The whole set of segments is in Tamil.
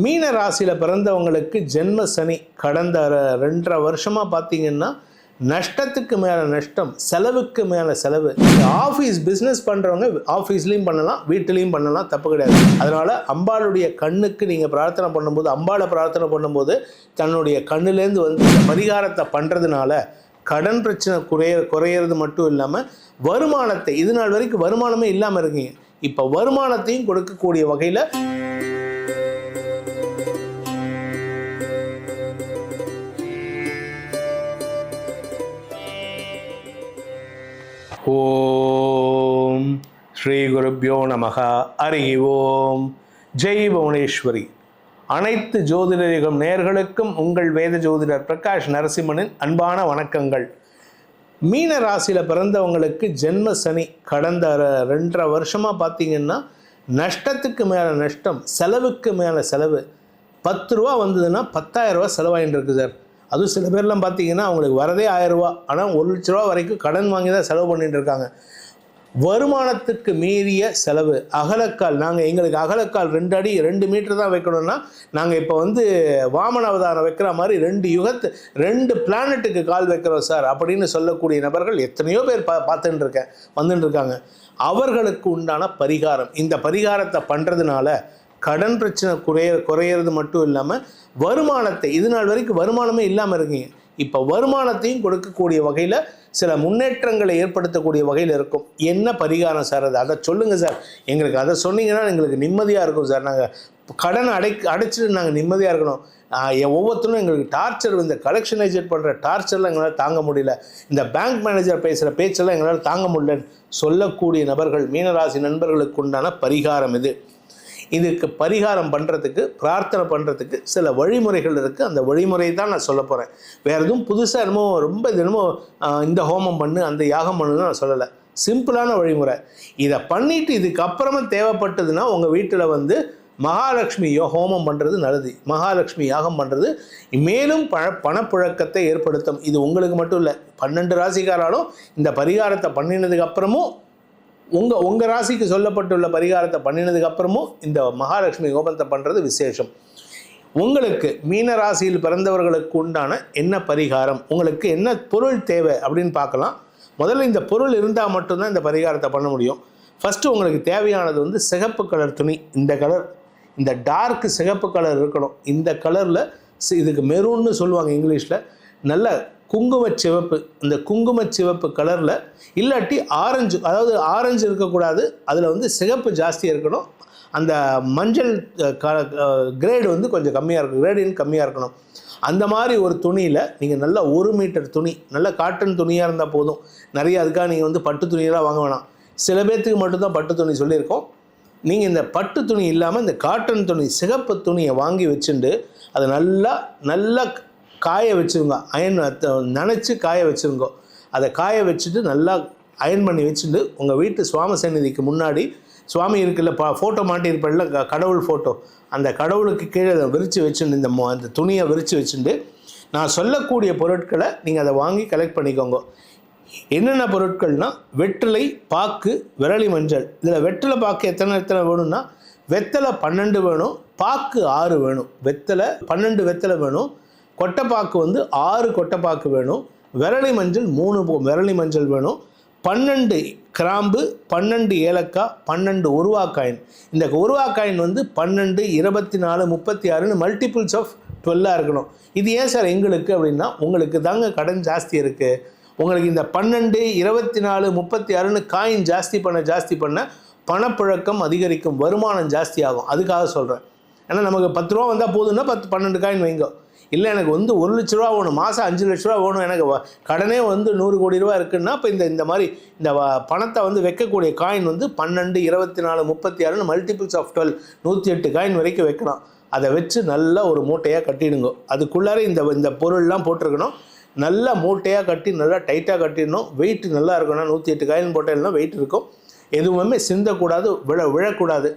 மீன ராசியில் பிறந்தவங்களுக்கு ஜென்ம சனி கடந்த ரெண்டரை வருஷமாக பார்த்தீங்கன்னா நஷ்டத்துக்கு மேலே நஷ்டம் செலவுக்கு மேலே செலவு. ஆஃபீஸ் பிஸ்னஸ் பண்ணுறவங்க ஆஃபீஸ்லேயும் பண்ணலாம் வீட்டிலையும் பண்ணலாம் தப்பு கிடையாது. அதனால் அம்பாளுடைய கண்ணுக்கு நீங்கள் பிரார்த்தனை பண்ணும்போது அம்பாளை பிரார்த்தனை பண்ணும்போது தன்னுடைய கண்ணுலேருந்து வந்து பரிகாரத்தை பண்ணுறதுனால கடன் பிரச்சனை குறைய குறையிறது மட்டும் இல்லாமல் வருமானத்தை இது நாள் வரைக்கும் வருமானமே இல்லாமல் இருக்கீங்க. இப்போ வருமானத்தையும் கொடுக்கக்கூடிய வகையில் ஓம். ஸ்ரீ குருப்பியோ நமக. அறி ஓம். ஜெய் புவனேஸ்வரி. அனைத்து ஜோதிடரிகம் நேர்களுக்கும் உங்கள் வேத ஜோதிடர் பிரகாஷ் நரசிம்மனின் அன்பான வணக்கங்கள். மீன ராசியில் பிறந்தவங்களுக்கு ஜென்ம சனி கடந்த ரெண்டரை வருஷமாக பார்த்தீங்கன்னா நஷ்டத்துக்கு மேலே நஷ்டம் செலவுக்கு மேலே செலவு. பத்து ரூபா வந்ததுன்னா பத்தாயிரம் ரூபா செலவாயின்னு இருக்கு சார். அதுவும் சில பேர்லாம் பார்த்தீங்கன்னா அவங்களுக்கு வரதே ஆயிரரூவா. ஆனால் ஒரு லட்ச ரூபா வரைக்கும் கடன் வாங்கி தான் செலவு பண்ணிட்டு இருக்காங்க. வருமானத்துக்கு மீறிய செலவு அகலக்கால். நாங்கள் எங்களுக்கு அகலக்கால் ரெண்டு அடி ரெண்டு மீட்டர் தான் வைக்கணும்னா நாங்கள் இப்போ வந்து வாமன அவதாரம் வைக்கிற மாதிரி ரெண்டு யுகத்து ரெண்டு பிளானட்டுக்கு கால் வைக்கிறோம் சார் அப்படின்னு சொல்லக்கூடிய நபர்கள் எத்தனையோ பேர் பா பார்த்துட்டு இருக்கேன் வந்துட்டு இருக்காங்க. அவர்களுக்கு உண்டான பரிகாரம். இந்த பரிகாரத்தை பண்ணுறதுனால கடன் பிரச்சனை குறைய குறையிறது மட்டும் இல்லாமல் வருமானத்தை இது நாள் வரைக்கும் வருமானமே இல்லாமல் இருக்கீங்க. இப்போ வருமானத்தையும் கொடுக்கக்கூடிய வகையில் சில முன்னேற்றங்களை ஏற்படுத்தக்கூடிய வகையில் இருக்கும். என்ன பரிகாரம் சார் அது? அதை சொல்லுங்கள் சார். எங்களுக்கு அதை சொன்னீங்கன்னா எங்களுக்கு நிம்மதியாக இருக்கும் சார். நாங்கள் கடனை அடை அடைச்சிட்டு நாங்கள் நிம்மதியாக இருக்கணும். ஒவ்வொருத்தரும் எங்களுக்கு டார்ச்சர் இந்த கலெக்ஷன் ஏஜென்ட் பண்ணுற டார்ச்சர்லாம் எங்களால் தாங்க முடியல. இந்த பேங்க் மேனேஜர் பேசுகிற பேச்செல்லாம் எங்களால் தாங்க முடியலன்னு சொல்லக்கூடிய நபர்கள் மீனராசி நண்பர்களுக்கு உண்டான பரிகாரம் இது. இதுக்கு பரிகாரம் பண்ணுறதுக்கு பிரார்த்தனை பண்ணுறதுக்கு சில வழிமுறைகள் இருக்குது அந்த வழிமுறை தான் நான் சொல்ல போகிறேன் வேறு எதுவும் புதுசாக என்னமோ ரொம்ப இது என்னமோ இந்த ஹோமம் பண்ணு அந்த யாகம் பண்ணுன்னு நான் சொல்லலை. சிம்பிளான வழிமுறை. இதை பண்ணிட்டு இதுக்கப்புறமா தேவைப்பட்டதுன்னா உங்கள் வீட்டில் வந்து மகாலட்சுமி ஹோமம் பண்ணுறது நல்லது. மகாலட்சுமி யாகம் பண்ணுறது மேலும் பண பணப்புழக்கத்தை ஏற்படுத்தும். இது உங்களுக்கு மட்டும் இல்லை பன்னெண்டு ராசிக்காராலும் இந்த பரிகாரத்தை பண்ணினதுக்கு அப்புறமும் உங்கள் உங்கள் ராசிக்கு சொல்லப்பட்டுள்ள பரிகாரத்தை பண்ணினதுக்கு அப்புறமும் இந்த மகாலட்சுமி ஹோமத்தை பண்ணுறது விசேஷம். உங்களுக்கு மீன ராசியில் பிறந்தவர்களுக்கு உண்டான என்ன பரிகாரம்? உங்களுக்கு என்ன பொருள் தேவை அப்படின்னு பார்க்கலாம். முதல்ல இந்த பொருள் இருந்தால் மட்டும்தான் இந்த பரிகாரத்தை பண்ண முடியும். ஃபஸ்ட்டு உங்களுக்கு தேவையானது வந்து சிகப்பு கலர் துணி. இந்த கலர் இந்த டார்க் சிகப்பு கலர் இருக்கணும். இந்த கலரில் இதுக்கு மெரூன்னு சொல்லுவாங்க இங்கிலீஷில். நல்ல குங்கும சிவப்பு. இந்த குங்கும சிவப்பு கலரில் இல்லாட்டி ஆரஞ்சு அதாவது ஆரஞ்சு இருக்கக்கூடாது அதில் வந்து சிகப்பு ஜாஸ்தியாக இருக்கணும். அந்த மஞ்சள் க கிரேடு வந்து கொஞ்சம் கம்மியாக இருக்கும் கிரேடின் கம்மியாக இருக்கணும். அந்த மாதிரி ஒரு துணியில் நீங்கள் நல்லா ஒரு மீட்டர் துணி நல்ல காட்டன் துணியாக இருந்தால் போதும். நிறைய அதுக்காக நீங்கள் வந்து பட்டு துணியெல்லாம் வாங்க வேணாம். சில பேர்த்துக்கு மட்டும்தான் பட்டு துணி சொல்லியிருக்கோம். நீங்கள் இந்த பட்டு துணி இல்லாமல் இந்த காட்டன் துணி சிகப்பு துணியை வாங்கி வச்சுட்டு அதை நல்லா நல்லா காய வச்சுருங்க. அயன் நினச்சி காய வச்சுருங்க. அதை காய வச்சுட்டு நல்லா அயன் பண்ணி வச்சுட்டு உங்கள் வீட்டு சுவாமி சந்நிதிக்கு முன்னாடி சுவாமி இருக்குல்ல பா ஃபோட்டோ மாட்டியிருப்பல க- கடவுள் ஃபோட்டோ அந்த கடவுளுக்கு கீழே அதை விரித்து வச்சுட்டு இந்த மோ அந்த துணியை விரித்து வச்சுட்டு நான் சொல்லக்கூடிய பொருட்களை நீங்கள் அதை வாங்கி கலெக்ட் பண்ணிக்கோங்க. என்னென்ன பொருட்கள்னா வெற்றிலை பாக்கு விரலி மஞ்சள். இதில் வெற்றிலை பாக்கு எத்தனை எத்தனை வேணும்னா வெத்தலை பன்னெண்டு வேணும் பாக்கு ஆறு வேணும். வெத்தலை பன்னெண்டு வெத்தலை வேணும். கொட்டைப்பாக்கு வந்து ஆறு கொட்டைப்பாக்கு வேணும். விரலி மஞ்சள் மூணு விரளி விரலி மஞ்சள் வேணும். பன்னெண்டு கிராம்பு பன்னெண்டு ஏலக்காய் பன்னெண்டு உருவாக்காயின். இந்த உருவாக்காயின் வந்து பன்னெண்டு இருபத்தி நாலு முப்பத்தி ஆறுன்னு மல்டிபிள்ஸ் ஆஃப் டுவெல்லாக இருக்கணும். இது ஏன் சார் எங்களுக்கு அப்படின்னா உங்களுக்கு தாங்க கடன் ஜாஸ்தி இருக்குது உங்களுக்கு இந்த பன்னெண்டு இருபத்தி நாலு முப்பத்தி ஆறுன்னு காயின் ஜாஸ்தி பண்ண ஜாஸ்தி பண்ண பணப்புழக்கம் அதிகரிக்கும் வருமானம் ஜாஸ்தி ஆகும். அதுக்காக சொல்கிறேன் ஏன்னா நமக்கு பத்து ரூபா வந்தால் போதும்னா பத்து பன்னெண்டு காயின் வைங்க. இல்லை எனக்கு வந்து ஒரு லட்ச ரூபா வேணும் மாதம் அஞ்சு லட்ச ரூபா வேணும் எனக்கு கடனே வந்து நூறு கோடி ரூபா இருக்குன்னா இப்போ இந்த இந்த மாதிரி இந்த வ- பணத்தை வந்து வைக்கக்கூடிய காயின் வந்து பன்னெண்டு இருபத்தி நாலு முப்பத்தி ஆறுன்னு மல்டிபிள்ஸ் ஆஃப் டுவெல் நூற்றி எட்டு காயின் வரைக்கும் வைக்கலாம் அதை வச்சு நல்லா ஒரு மூட்டையாக கட்டிடுங்க. அதுக்குள்ளார இந்த இந்த பொருள்லாம் போட்டிருக்கணும். நல்லா மூட்டையாக கட்டி நல்லா டைட்டாக கட்டிடணும். வெயிட் நல்லா இருக்கணும் நூற்றி எட்டு காயின் போட்டேன்னா வெயிட் இருக்கும். எதுவுமே சிந்தக்கூடாது விழ விழக்கூடாது.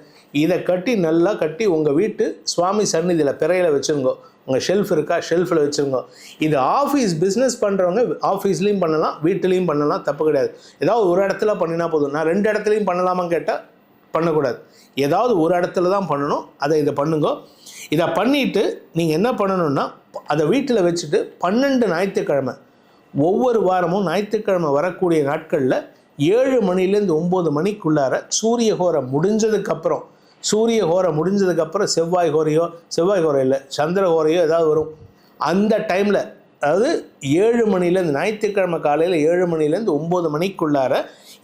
இதை கட்டி நல்லா கட்டி உங்கள் வீட்டு சுவாமி சந்நிதியில் பிறையில் வச்சுருங்கோ. உங்கள் ஷெல்ஃப் இருக்கா? ஷெல்ஃபில் வச்சுருங்க. இது ஆஃபீஸ் பிஸ்னஸ் பண்ணுறவங்க ஆஃபீஸ்லேயும் பண்ணலாம் வீட்டிலையும் பண்ணலாம் தப்பு கிடையாது. ஏதாவது ஒரு இடத்துல பண்ணினா போதும். நான் ரெண்டு இடத்துலையும் பண்ணலாமான்னு கேட்டால் பண்ணக்கூடாது. ஏதாவது ஒரு இடத்துல தான் பண்ணணும். அதை இதை பண்ணுங்க. இதை பண்ணிவிட்டு நீங்கள் என்ன பண்ணணும்னா அதை வீட்டில் வச்சுட்டு பன்னெண்டு ஞாயிற்றுக்கிழமை ஒவ்வொரு வாரமும் ஞாயிற்றுக்கிழமை வரக்கூடிய நாட்களில் ஏழு மணிலேருந்து ஒம்பது மணிக்குள்ளார சூரிய ஹோரம் முடிஞ்சதுக்கப்புறம் சூரிய ஹோரம் முடிஞ்சதுக்கப்புறம் செவ்வாய் ஹோரையோ செவ்வாய் ஹோரம் இல்லை சந்திர ஹோரையோ ஏதாவது வரும். அந்த டைமில் அதாவது ஏழு மணிலேருந்து ஞாயிற்றுக்கிழமை காலையில் ஏழு மணிலேருந்து ஒம்பது மணிக்குள்ளார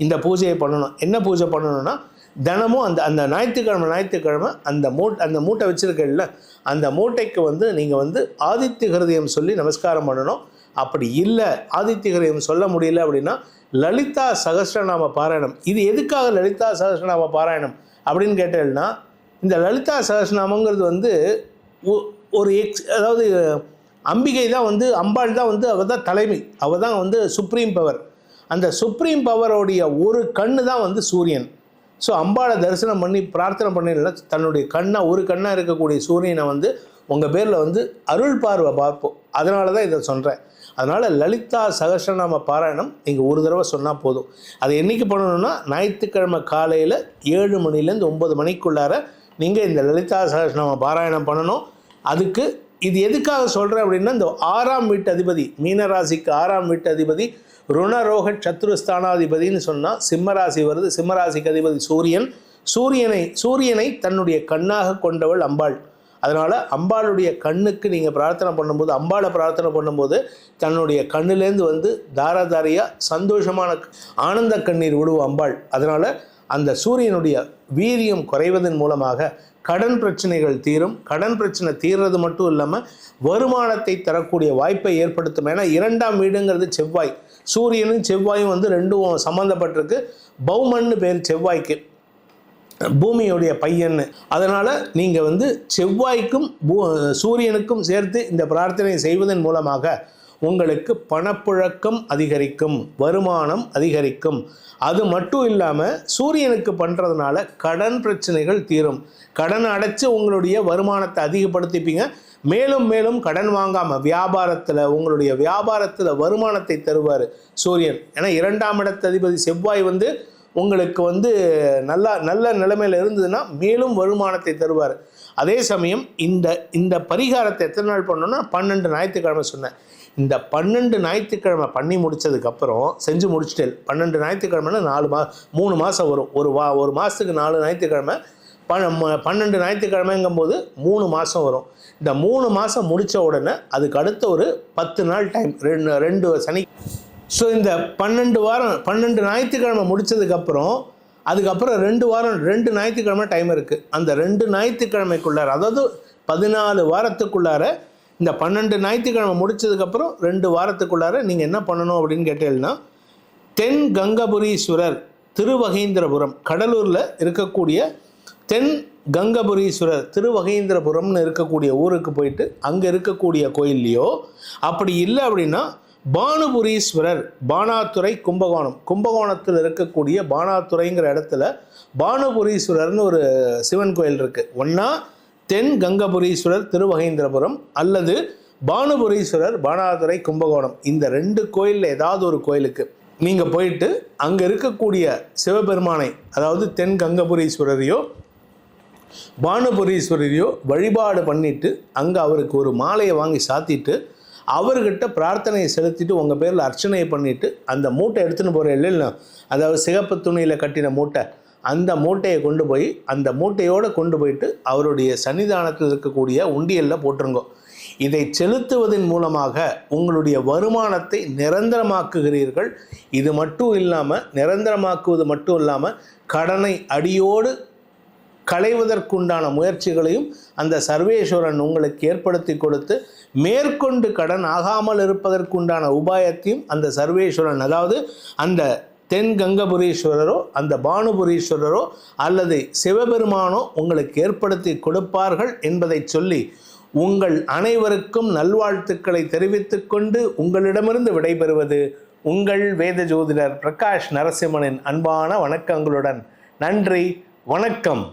இந்த பூஜையை பண்ணணும். என்ன பூஜை பண்ணணும்னா தினமும் அந்த அந்த ஞாயிற்றுக்கிழமை ஞாயிற்றுக்கிழமை அந்த மூட் அந்த மூட்டை வச்சுருக்கல அந்த மூட்டைக்கு வந்து நீங்கள் வந்து ஆதித்ய ஹிருதயம் சொல்லி நமஸ்காரம் பண்ணணும். அப்படி இல்லை ஆதித்ய ஹிருதயம் சொல்ல முடியல அப்படின்னா லலிதா சகஸ்ரநாம பாராயணம். இது எதுக்காக லலிதா சகசிரநாம பாராயணம்? அப்படின்னு கேட்டேன்னா இந்த லலிதா சகஸ்நாமங்கிறது வந்து ஒ- ஒரு எக்ஸ் அதாவது அம்பிகை தான் வந்து அம்பாள் தான் வந்து அவள் தான் தலைமை. அவள் தான் வந்து சுப்ரீம் பவர். அந்த சுப்ரீம் பவரோடைய ஒரு கண்ணு தான் வந்து சூரியன். ஸோ அம்பாளை தரிசனம் பண்ணி பிரார்த்தனை பண்ணிடலாம் தன்னுடைய கண்ணாக ஒரு கண்ணாக இருக்கக்கூடிய சூரியனை வந்து உங்கள் பேரில் வந்து அருள் பார்வை பார்ப்போம். அதனால தான் இதை சொல்கிறேன் அதனால் லலிதா சகஸ்ரநாம பாராயணம் நீங்கள் ஒரு தடவை சொன்னால் போதும். அதை என்னைக்கு பண்ணணும்னா ஞாயிற்றுக்கிழமை காலையில் ஏழு மணிலேருந்து ஒம்பது மணிக்குள்ளார நீங்கள் இந்த லலிதா சகஸ்ரநாம பாராயணம் பண்ணணும். அதுக்கு இது எதுக்காக சொல்கிறேன் அப்படின்னா இந்த ஆறாம் வீட்டு அதிபதி மீனராசிக்கு ஆறாம் வீட்டு அதிபதி ருணரோக சத்ருஸ்தானாதிபதின்னு சொன்னால் சிம்மராசி வருது சிம்மராசிக்கு அதிபதி சூரியன். சூரியனை சூரியனை தன்னுடைய கண்ணாக கொண்டவள் அம்பாள். அதனால் அம்பாளுடைய கண்ணுக்கு நீங்கள் பிரார்த்தனை பண்ணும்போது அம்பாளை பிரார்த்தனை பண்ணும்போது தன்னுடைய கண்ணுலேருந்து வந்து தாராதாரியாக சந்தோஷமான ஆனந்த கண்ணீர் விடுவோம் அம்பாள். அதனால் அந்த சூரியனுடைய வீரியம் குறைவதன் மூலமாக கடன் பிரச்சனைகள் தீரும். கடன் பிரச்சனை தீர்றது மட்டும் இல்லாமல் வருமானத்தை தரக்கூடிய வாய்ப்பை ஏற்படுத்தும். ஏன்னா இரண்டாம் வீடுங்கிறது செவ்வாய். சூரியனும் செவ்வாயும் வந்து ரெண்டும் சம்மந்தப்பட்டிருக்கு பௌமன்னு பேர் செவ்வாய்க்கு. பூமியுடைய பையன்னு அதனால் நீங்கள் வந்து செவ்வாய்க்கும் பூ சூரியனுக்கும் சேர்த்து இந்த பிரார்த்தனை செய்வதன் மூலமாக உங்களுக்கு பணப்புழக்கம் அதிகரிக்கும் வருமானம் அதிகரிக்கும். அது மட்டும் இல்லாமல் சூரியனுக்கு பண்ணுறதுனால கடன் பிரச்சனைகள் தீரும். கடன் அடைச்சி உங்களுடைய வருமானத்தை அதிகப்படுத்திப்பீங்க. மேலும் மேலும் கடன் வாங்காமல் வியாபாரத்தில் உங்களுடைய வியாபாரத்தில் வருமானத்தை தருவார் சூரியன். ஏன்னா இரண்டாம் இடத்த அதிபதி செவ்வாய் வந்து உங்களுக்கு வந்து நல்லா நல்ல நிலைமையில் இருந்ததுன்னா மேலும் வருமானத்தை தருவார். அதே சமயம் இந்த இந்த பரிகாரத்தை எத்தனை நாள் பண்ணோன்னா பன்னெண்டு ஞாயிற்றுக்கிழமை சொன்னேன். இந்த பன்னெண்டு ஞாயிற்றுக்கிழமை பண்ணி முடித்ததுக்கப்புறம் செஞ்சு முடிச்சிட்டேன். பன்னெண்டு ஞாயிற்றுக்கிழமைனா நாலு மா மூணு மாதம் வரும். ஒரு வா ஒரு மாதத்துக்கு நாலு ஞாயிற்றுக்கிழமை. ப ம- பன்னெண்டு ஞாயிற்றுக்கிழமைங்கும்போது மூணு மாதம் வரும். இந்த மூணு மாதம் முடித்த உடனே அதுக்கு அடுத்த ஒரு பத்து நாள் டைம் ரெண்டு ரெண்டு சனி ஸோ இந்த பன்னெண்டு வாரம் பன்னெண்டு ஞாயிற்றுக்கிழமை முடிச்சதுக்கப்புறம் அதுக்கப்புறம் ரெண்டு வாரம் ரெண்டு ஞாயிற்றுக்கிழமை டைம் இருக்குது அந்த ரெண்டு ஞாயிற்றுக்கிழமைக்குள்ளார அதாவது பதினாலு வாரத்துக்குள்ளார இந்த பன்னெண்டு ஞாயிற்றுக்கிழமை முடிச்சதுக்கப்புறம் ரெண்டு வாரத்துக்குள்ளார நீங்கள் என்ன பண்ணணும் அப்படின்னு கேட்டீங்கன்னா தென் கங்கபுரீஸ்வரர் திருவகேந்திரபுரம் கடலூரில் இருக்கக்கூடிய தென் கங்கபுரீஸ்வரர் திருவகேந்திரபுரம்னு இருக்கக்கூடிய ஊருக்கு போயிட்டு அங்கே இருக்கக்கூடிய கோயில்லையோ அப்படி இல்லை அப்படின்னா பானுபுரீஸ்வரர் பானாத்துறை கும்பகோணம். கும்பகோணத்தில் இருக்கக்கூடிய பானாத்துறைங்கிற இடத்துல பானுபுரீஸ்வரர்னு ஒரு சிவன் கோயில் இருக்குது ஒன்றா தென் கங்கபுரீஸ்வரர் திருவகேந்திரபுரம் அல்லது பானுபுரீஸ்வரர் பானாதுரை கும்பகோணம். இந்த ரெண்டு கோயிலில் ஏதாவது ஒரு கோயிலுக்கு நீங்கள் போயிட்டு அங்கே இருக்கக்கூடிய சிவபெருமானை அதாவது தென் கங்கபுரீஸ்வரரையோ பானுபுரீஸ்வரரையோ வழிபாடு பண்ணிவிட்டு அங்கே அவருக்கு ஒரு மாலையை வாங்கி சாத்திட்டு அவர்கிட்ட பிரார்த்தனையை செலுத்திட்டு உங்கள் பேரில் அர்ச்சனையை பண்ணிவிட்டு அந்த மூட்டை எடுத்துன்னு போகிற இல்லைன்னா அதாவது சிகப்பு துணியில் கட்டின மூட்டை. அந்த மூட்டையை கொண்டு போய் அந்த மூட்டையோடு கொண்டு போயிட்டு அவருடைய சன்னிதானத்தில் இருக்கக்கூடிய உண்டியலில் போட்டுருங்கோ. இதை செலுத்துவதன் மூலமாக உங்களுடைய வருமானத்தை நிரந்தரமாக்குகிறீர்கள். இது மட்டும் இல்லாமல் நிரந்தரமாக்குவது மட்டும் இல்லாமல் கடனை அடியோடு களைவதற்குண்டான முயற்சிகளையும் அந்த சர்வேஸ்வரன் உங்களுக்கு ஏற்படுத்தி கொடுத்து மேற்கொண்டு கடன் ஆகாமல் இருப்பதற்குண்டான உபாயத்தையும் அந்த சர்வேஸ்வரன் அதாவது அந்த தென் கங்கபுரீஸ்வரரோ அந்த பானுபுரீஸ்வரரோ அல்லது சிவபெருமானோ உங்களுக்கு ஏற்படுத்தி கொடுப்பார்கள் என்பதை சொல்லி உங்கள் அனைவருக்கும் நல்வாழ்த்துக்களை தெரிவித்துக்கொண்டு உங்களிடமிருந்து விடைபெறுவது உங்கள் வேத ஜோதிடர் பிரகாஷ் நரசிம்மனின் அன்பான வணக்கங்களுடன். நன்றி வணக்கம்.